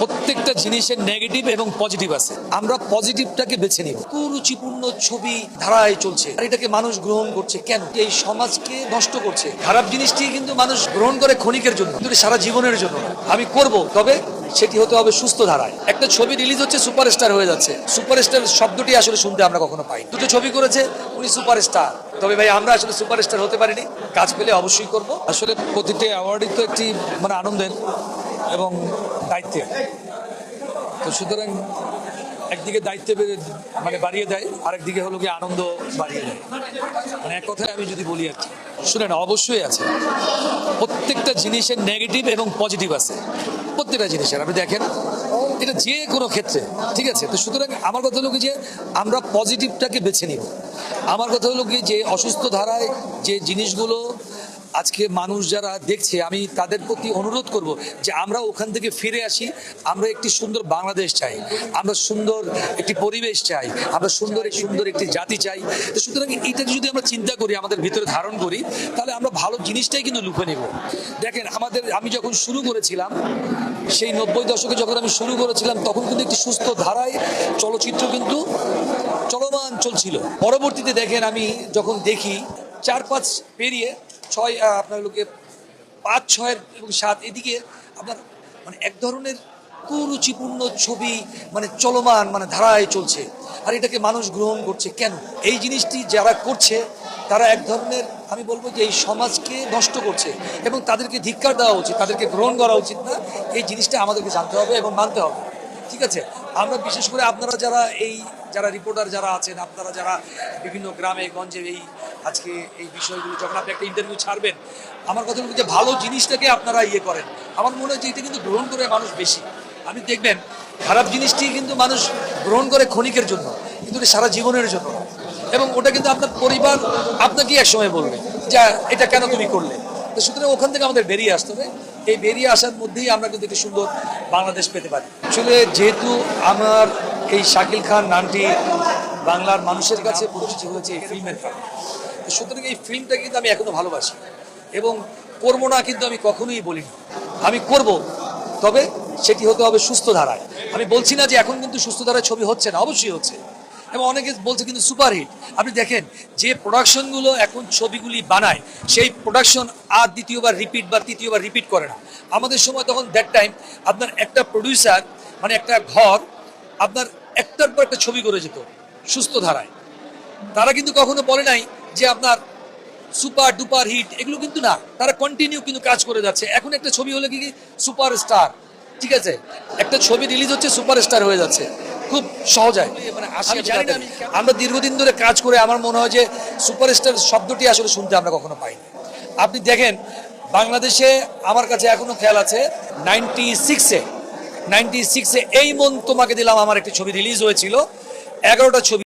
প্রত্যেকটা জিনিসের নেগেটিভ এবং পজিটিভ আছে। আমরা পজিটিভটাকে বেছে নিব। কুরুচিপূর্ণ ছবি ধারায় চলছে। আর এটাকে মানুষ গ্রহণ করছে কেন? এই সমাজকে নষ্ট করছে। খারাপ জিনিসটি কিন্তু মানুষ গ্রহণ করে ক্ষণিকের জন্য, কিন্তু সারা জীবনের জন্য আমি করব, তবে সেটি হতে হবে সুস্থ ধারায়। একটা ছবি রিলিজ হচ্ছে সুপারস্টার হয়ে যাচ্ছে। সুপারস্টার শব্দটি আসলে শুনতে আমরা কখনো পাই দুটো ছবি করেছে, উনি সুপারস্টার তবে ভাই, আমরা আসলে সুপারস্টার হতে পারিনি। কাজ পেলে অবশ্যই করব। আসলে প্রতিটি অ্যাওয়ার্ডই তো একটি মানে আনন্দের এবং দায়িত্বের তো সুতরাং একদিকে দায়িত্ব বেড়ে- মানে বাড়িয়ে দেয়, আরেকদিকে হলো কি আনন্দ বাড়িয়ে দেয়। মানে এক কথায় আমি যদি বলি আর কি, শুনেন, অবশ্যই আছে। প্রত্যেকটা জিনিসের নেগেটিভ এবং পজিটিভ আছে। প্রত্যেকটা জিনিসের, আপনি দেখেন, এটা যে কোনো ক্ষেত্রে, ঠিক আছে? তো সুতরাং আমার কথা হলো কি যে, আমরা পজিটিভটাকে বেছে নিব। আমার কথা হলো কি যে, অসুস্থ ধারায় যে জিনিসগুলো আজকে মানুষ যারা দেখছে, আমি তাদের প্রতি অনুরোধ করব যে আমরা ওখান থেকে ফিরে আসি, আমরা একটি সুন্দর বাংলাদেশ চাই, আমরা সুন্দর একটি পরিবেশ চাই, আমরা সুন্দর সুন্দর একটি জাতি চাই। তো সুতরাং এইটাকে যদি আমরা চিন্তা করি, আমাদের ভিতরে ধারণ করি, তাহলে আমরা ভালো জিনিসটাই কিন্তু লুপে নেব। দেখেন, আমাদের, আমি যখন শুরু করেছিলাম, সেই নব্বই দশকে যখন আমি শুরু করেছিলাম, তখন কিন্তু একটি সুস্থ ধারায় চলচ্চিত্র কিন্তু চলমান চলছিল। পরবর্তীতে দেখেন, আমি যখন দেখি চার পাঁচ পেরিয়ে ছয় আপনার লোকে পাঁচ ছয়ের এবং সাত, এদিকে আপনার মানে এক ধরনের কুরুচিপূর্ণ ছবি মানে চলমান মানে ধারায় চলছে। আর এটাকে মানুষ গ্রহণ করছে কেন? এই জিনিসটি যারা করছে, তারা এক ধরনের, আমি বলব যে এই সমাজকে নষ্ট করছে এবং তাদেরকে ধিক্কার দেওয়া উচিত, তাদেরকে গ্রহণ করা উচিত না। এই জিনিসটা আমাদেরকে জানতে হবে এবং মানতে হবে। ঠিক আছে? আমরা বিশেষ করে আপনারা যারা এই, যারা রিপোর্টার যারা আছেন, আপনারা যারা বিভিন্ন গ্রামে, গঞ্জে এই আজকে এই বিষয়গুলো যখন আপনি একটা ইন্টারভিউ ছাড়বেন, আমার কথা হলো যে ভালো জিনিসটাকে আপনারা ইয়ে করেন। আমার মনে হয় যে এটা কিন্তু গ্রহণ করে মানুষ বেশি। আপনি দেখবেন, খারাপ জিনিসটি কিন্তু মানুষ গ্রহণ করে ক্ষণিকের জন্য, কিন্তু সারা জীবনের জন্য। এবং ওটা কিন্তু আপনার পরিবার আপনাকেই একসময় বলবে যে এটা কেন তুমি করলে? তো সুতরাং ওখান থেকে আমাদের বেরিয়ে আসতে হবে। এই বেরিয়ে আসার মধ্যেই আমরা কিন্তু একটি সুন্দর বাংলাদেশ পেতে পারি। আসলে যেহেতু আমার এই শাকিল খান নামটি বাংলার মানুষের কাছে পরিচিত হয়েছে এই ফিল্মের কারণে। তো সুতরাং এই ফিল্মটা কিন্তু আমি এখনও ভালোবাসি। এবং করব না কিন্তু আমি কখনোই বলিনি। আমি করব, তবে সেটি হতে হবে সুস্থ ধারায়। আমি বলছি না যে এখন কিন্তু সুস্থ ধারায় ছবি হচ্ছে না, অবশ্যই হচ্ছে। এবং অনেকে বলছে কিন্তু সুপারহিট আপনি দেখেন, যে প্রোডাকশনগুলো এখন ছবিগুলি বানায়, সেই প্রোডাকশন আর দ্বিতীয়বার রিপিট বা তৃতীয়বার রিপিট করে না। আমাদের সময় তখন দ্যাট টাইম আপনার একটা প্রডিউসার মানে একটা ঘর, আপনার একটার পর একটা ছবি করে যেত, সুস্থ ধারায়। তারা কিন্তু কখনো বলে নাই যে আপনার সুপার ডুপার হিট এগুলো কিন্তু না। তারা কন্টিনিউ কিন্তু কাজ করে যাচ্ছে। এখন একটা ছবি হলে কি সুপার স্টার ঠিক আছে একটা ছবি রিলিজ হচ্ছে সুপার স্টার হয়ে যাচ্ছে। খুব সহজায় মানে আমি জানি না আমরা দীর্ঘদিন ধরে কাজ করে আমার মনে হয় যে সুপারস্টার শব্দটি আসলে শুনতে আমরা কখনো পাইনি। আপনি দেখেন বাংলাদেশে আমার কাছে এখনও খেয়াল আছে নাইনটি সিক্সে নাইনটি সিক্সে এই মন তোমাকে দিলাম আমার একটি ছবি রিলিজ হয়েছিল। এগারোটা ছবি